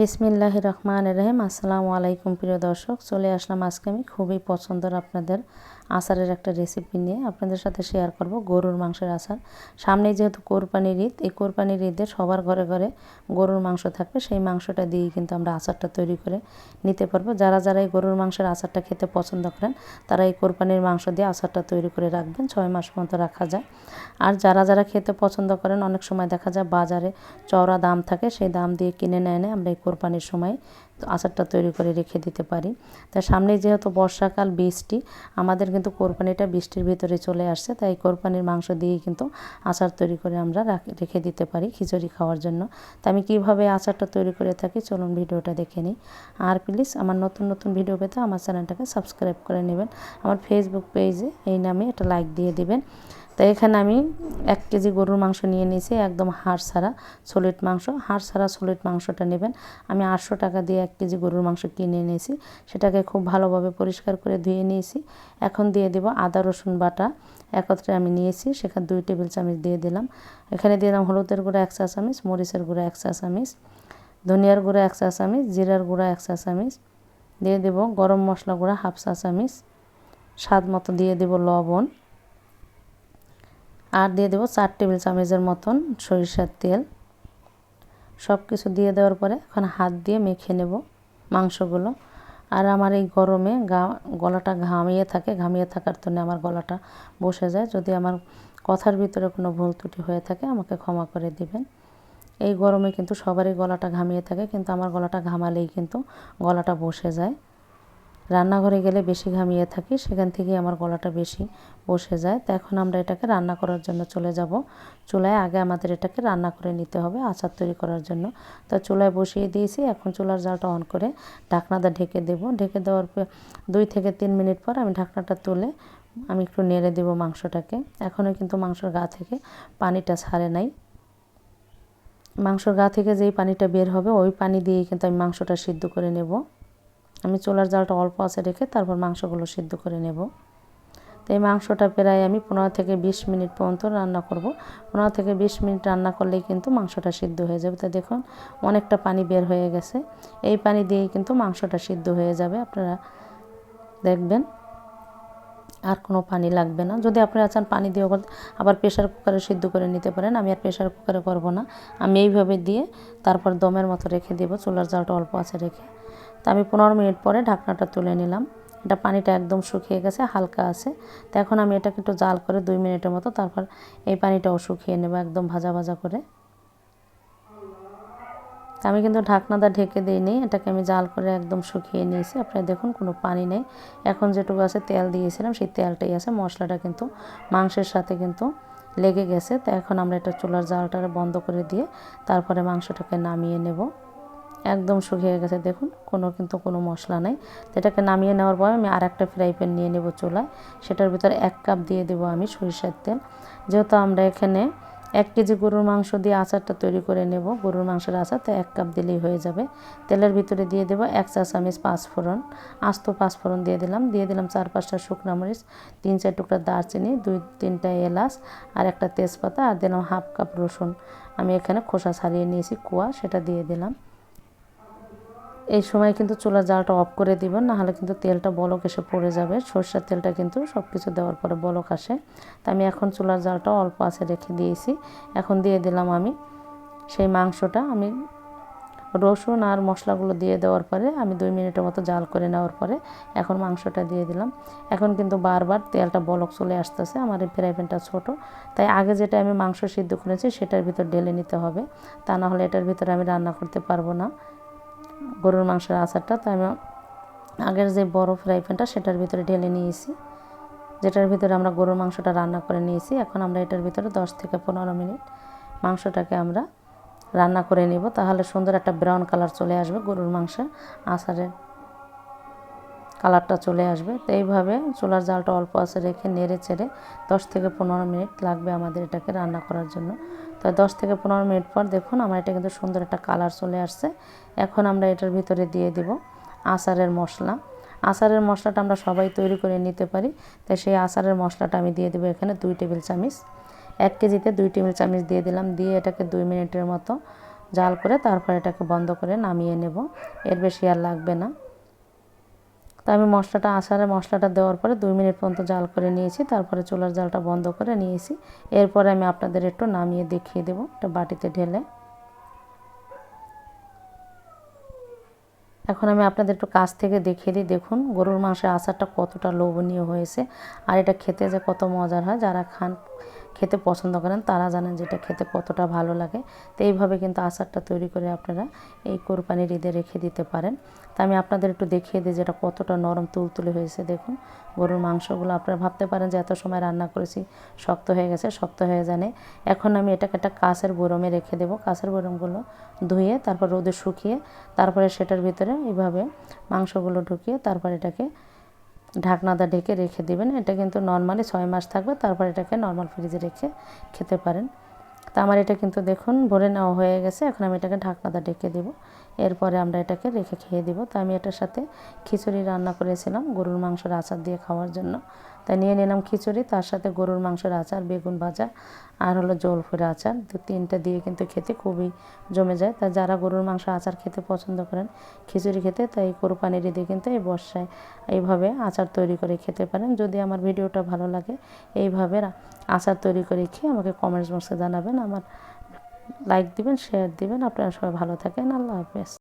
বিসমিল্লাহ রহমান রহিম। আসসালামু আলাইকুম প্রিয় দর্শক চলে আসলাম আজকে আমি খুবই পছন্দের আপনাদের আচারের একটা রেসিপি নিয়ে আপনাদের সাথে শেয়ার করব, গরুর মাংসের আচার। সামনে যেহেতু কোরবানির ঈদ, এই কোরবানির ঈদে সবার ঘরে ঘরে গরুর মাংস থাকবে, সেই মাংসটা দিয়েই কিন্তু আমরা আচারটা তৈরি করে নিতে পারব। যারা যারা এই গরুর মাংসের আচারটা খেতে পছন্দ করেন, তারা এই কোরবানির মাংস দিয়ে আচারটা তৈরি করে রাখবেন, ছয় মাস মতো রাখা যায়। আর যারা যারা খেতে পছন্দ করেন, অনেক সময় দেখা যায় বাজারে চওড়া দাম থাকে, সেই দাম দিয়ে কিনে নেয় নেয় আমরা এই কোরবানির সময় আচারটা তৈরি করে রেখে দিতে পারি। তা সামনে যেহেতু বর্ষাকাল বৃষ্টি, আমাদের কিন্তু কোরবানিটা বৃষ্টির ভিতরে চলে আসছে, তাই কোরবানির মাংস দিয়েই কিন্তু আচার তৈরি করে আমরা রেখে দিতে পারি খিচুড়ি খাওয়ার জন্য। তা আমি কীভাবে আচারটা তৈরি করে থাকি চলুন ভিডিওটা দেখে নিই। আর প্লিজ আমার নতুন নতুন ভিডিও পেতে আমার চ্যানেলটাকে সাবস্ক্রাইব করে নেবেন। আমার ফেসবুক পেজে এই নামে একটা লাইক দিয়ে দিবেন। তো এখানে আমি এক কেজি গরুর মাংস নিয়ে নিয়েছি, একদম হাড় ছাড়া সলিড মাংস। হাড় ছাড়া সলিড মাংসটা নেবেন। আমি আটশো টাকা দিয়ে এক কেজি গরুর মাংস কিনে নিয়েছি। সেটাকে খুব ভালোভাবে পরিষ্কার করে ধুয়ে নিয়েছি। এখন দিয়ে দেব আদা, রসুন বাটা। একত্রে আমি নিয়েছি, সেখানে দুই টেবিল চামচ দিয়ে দিলাম। এখানে দিলাম হলুদের গুঁড়া এক চা চামচ, মরিচের গুঁড়া এক চা চামচ, ধনিয়ার গুঁড়া এক চা চামচ, জিরার গুঁড়া এক চা চামচ। দিয়ে দেব গরম মশলা গুঁড়া হাফ চা চামচ। স্বাদ মতো দিয়ে দেব লবণ। আর দিয়ে দেবো চার টেবিল চামচের মতন সরিষার তেল। সব কিছু দিয়ে দেওয়ার পরে এখন হাত দিয়ে মেখে নেব মাংসগুলো। আর আমার এই গরমে গা, গলাটা ঘামিয়ে থাকে, ঘামিয়ে থাকার জন্য আমার গলাটা বসে যায়। যদি আমার কথার ভিতরে কোনো ভুল ত্রুটি হয়ে থাকে, আমাকে ক্ষমা করে দিবেন। এই গরমে কিন্তু সবারই গলাটা ঘামিয়ে থাকে, কিন্তু আমার গলাটা ঘামালেই কিন্তু গলাটা বসে যায়। রান্নাঘরে গেলে বেশি ঘামিয়ে থাকি, সেখান থেকে আমার গলাটা বেশি বসে যায়। তো এখন আমরা এটাকে রান্না করার জন্য চলে যাব। চুলায় আগে আমাদের এটাকে রান্না করে নিতে হবে আচার তৈরি করার জন্য। তো চুলায় বসিয়ে দিয়েছি, এখন চুলার জালটা অন করে ঢাকনাটা ঢেকে দেব। ঢেকে দেওয়ার পর দুই থেকে তিন মিনিট পর আমি ঢাকনাটা তুলে আমি একটু নেড়ে দেব মাংসটাকে। এখনও কিন্তু মাংসর গা থেকে পানিটা ছাড়ে নাই। মাংসর গা থেকে যেই পানিটা বের হবে, ওই পানি দিয়েই কিন্তু আমি মাংসটা সিদ্ধ করে নেব। আমি চুলার জালটা অল্প আছে রেখে তারপর মাংসগুলো সিদ্ধ করে নেব। তো এই মাংসটা প্রায় আমি পনেরো থেকে বিশ মিনিট পর্যন্ত রান্না করব। পনেরো থেকে বিশ মিনিট রান্না করলেই কিন্তু মাংসটা সিদ্ধ হয়ে যাবে। তো দেখুন, অনেকটা পানি বের হয়ে গেছে। এই পানি দিয়েই কিন্তু মাংসটা সিদ্ধ হয়ে যাবে। আপনারা দেখবেন, আর কোনো পানি লাগবে না। যদি আপনারা চান পানি দিয়ে আবার প্রেশার কুকারে সিদ্ধ করে নিতে পারেন, আমি আর প্রেশার কুকারে করব না। আমি এইভাবে দিয়ে তারপর দমের মতো রেখে দেবো। চুলার জালটা অল্প আছে রেখে। আমি পনেরো মিনিট পরে ঢাকনাটা তুলে নিলাম। এটা পানিটা একদম শুকিয়ে গেছে, হালকা আছে। তো এখন আমি এটাকে একটু জাল করে দুই মিনিটের মতো তারপর এই পানিটাও শুকিয়ে নেব একদম ভাজা ভাজা করে। আমি কিন্তু ঢাকনাটা ঢেকে দিইনি, এটাকে আমি জাল করে একদম শুকিয়ে নিয়েছি। আপনারা দেখুন কোনো পানি নেই। এখন যেটুকু আছে তেল দিয়েছিলাম, সেই তেলটাই আছে। মশলাটা কিন্তু মাংসের সাথে কিন্তু লেগে গেছে। তো এখন আমরা এটা চুলার জালটা বন্ধ করে দিয়ে তারপরে মাংসটাকে নামিয়ে নেব। একদম শুকিয়ে গেছে। দেখুন, কোনো কিন্তু কোনো মশলা নেই। তো এটাকে নামিয়ে নেওয়ার পর আমি আর একটা ফ্রাই প্যান নিয়ে নেব চুলায়। সেটার ভিতরে এক কাপ দিয়ে দেবো আমি সরিষার তেল। যেহেতু আমরা এখানে এক কেজি গরুর মাংস দিয়ে আচারটা তৈরি করে নেব, গরুর মাংসের আচার, তো এক কাপ দিলেই হয়ে যাবে। তেলের ভিতরে দিয়ে দেবো এক চা চামচ পাঁচফোড়ন, আস্ত পাঁচফোড়ন দিয়ে দিলাম। দিয়ে দিলাম চার পাঁচটা শুকনো মরিচ, তিন চার টুকরা দারচিনি, দুই তিনটা এলাচ আর একটা তেজপাতা, আর দিলাম হাফ কাপ রসুন। আমি এখানে খোসা ছাড়িয়ে নিয়েছি, কুয়া, সেটা দিয়ে দিলাম। এই সময় কিন্তু চুলার জালটা অফ করে দিবেন, নাহলে কিন্তু তেলটা বলক এসে পড়ে যাবে। সর্ষের তেলটা কিন্তু সব কিছু দেওয়ার পরে বলক আসে। তা আমি এখন চুলার জালটা অল্প আছে রেখে দিয়েছি। এখন দিয়ে দিলাম আমি সেই মাংসটা। আমি রসুন আর মশলাগুলো দিয়ে দেওয়ার পরে আমি দুই মিনিটের মতো জাল করে নেওয়ার পরে এখন মাংসটা দিয়ে দিলাম। এখন কিন্তু বারবার তেলটা বলক চলে আসতেছে, আমার এই ফ্রাই প্যানটা ছোটো। তাই আগে যেটা আমি মাংস সিদ্ধ করেছি সেটার ভিতর ঢেলে নিতে হবে। তা না হলে এটার ভিতরে আমি রান্না করতে পারব না। গরুর মাংসের আচারটা, তো আমি আগের যে বড় ফ্রাই প্যানটা সেটার ভিতরে ঢেলে নিয়েছি। যেটার ভিতরে আমরা গরুর মাংসটা রান্না করে নিয়েছি, এখন আমরা এটার ভিতরে দশ থেকে পনেরো মিনিট মাংসটাকে আমরা রান্না করে নিব। তাহলে সুন্দর একটা ব্রাউন কালার চলে আসবে গরুর মাংসের আচারের। কালারটা চলে আসবে। তো এইভাবে চুলার জালটা অল্প আছে রেখে নেড়ে চেড়ে দশ থেকে পনেরো মিনিট লাগবে আমাদের এটাকে রান্না করার জন্য। তো দশ থেকে পনেরো মিনিট পর দেখুন আমার এটা কিন্তু সুন্দর একটা কালার চলে আসছে। এখন আমরা এটার ভিতরে দিয়ে দিব আচারের মশলা। আচারের মশলাটা আমরা সবাই তৈরি করে নিতে পারি। তাই সেই আচারের মশলাটা আমি দিয়ে দেবো এখানে দুই টেবিল চামচ। এক কেজিতে দুই টেবিল চামচ দিয়ে দিলাম। দিয়ে এটাকে দুই মিনিটের মতো জাল করে তারপর এটাকে বন্ধ করে নামিয়ে নেব। এর বেশি আর লাগবে না। তো আমি মশলাটা আসারে মশলাটা দেওয়ার পরে দুই মিনিট পর্যন্ত জাল করে নিয়েছি। তারপরে চুলার জালটা বন্ধ করে নিয়েছি। এরপরে আমি আপনাদের একটু নামিয়ে দেখিয়ে দেবো একটা বাটিতে ঢেলে। এখন আমি আপনাদের একটু কাছ থেকে দেখিয়ে দিই। দেখুন, গরুর মাংসের আচারটা কতটা লোভনীয় হয়েছে। আর এটা খেতে যে কত মজার হয়, যারা খান খেতে পছন্দ করেন, তারা জানেন যে এটা খেতে কতটা ভালো লাগে। তো এইভাবে কিন্তু আচারটা তৈরি করে আপনারা এই কোরবানির ঈদে রেখে দিতে পারেন। তা আমি আপনাদের একটু দেখিয়ে দিই যে এটা কতটা নরম তুলতুলে হয়েছে, দেখুন। গরুর মাংসগুলো আপনারা ভাবতে পারেন যে এত সময় রান্না করেছি, শক্ত হয়ে গেছে, শক্ত হয়ে জানে এখন আমি এটাকে একটা কাঁচের বরমে রেখে দেবো। কাঁচের বরমগুলো ধুয়ে তারপর রোদে শুকিয়ে তারপরে সেটার ভিতরে এইভাবে মাংসগুলো ঢুকিয়ে তারপর এটাকে ঢাকনাদা ঢেকে রেখে দিবেন। এটা কিন্তু নর্মালি ছয় মাস থাকবে, তারপর এটাকে নর্মাল ফ্রিজে রেখে খেতে পারেন। তা আমার এটা কিন্তু দেখুন, ভরে নেওয়া হয়ে গেছে। এখন আমি এটাকে ঢাকনাটা ঢেকে দেবো। এরপরে আমরা এটাকে রেখে খেয়ে দিব। তো আমি এটার সাথে খিচুড়ি রান্না করেছিলাম গরুর মাংসের আচার দিয়ে খাওয়ার জন্য। তাই নিয়ে নিলাম খিচুড়ি, তার সাথে গরুর মাংসের আচার, বেগুন ভাজা আর হলো জলফুরে আচার। দু তিনটা দিয়ে কিন্তু খেতে খুবই জমে যায়। তা যারা গরুর মাংস আচার খেতে পছন্দ করেন, খিচুড়ি খেতে, তাই কোরবানির ঈদে কিন্তু এই বর্ষায় এইভাবে আচার তৈরি করে খেতে পারেন। যদি আমার ভিডিওটা ভালো লাগে, এইভাবে আচার তৈরি করে খেয়ে আমাকে কমেন্টস বক্সে জানাবেন। আমার লাইক দিবেন শেয়ার দিবেন। আপনারা সবাই ভালো থাকেন। আল্লাহ হাফেজ।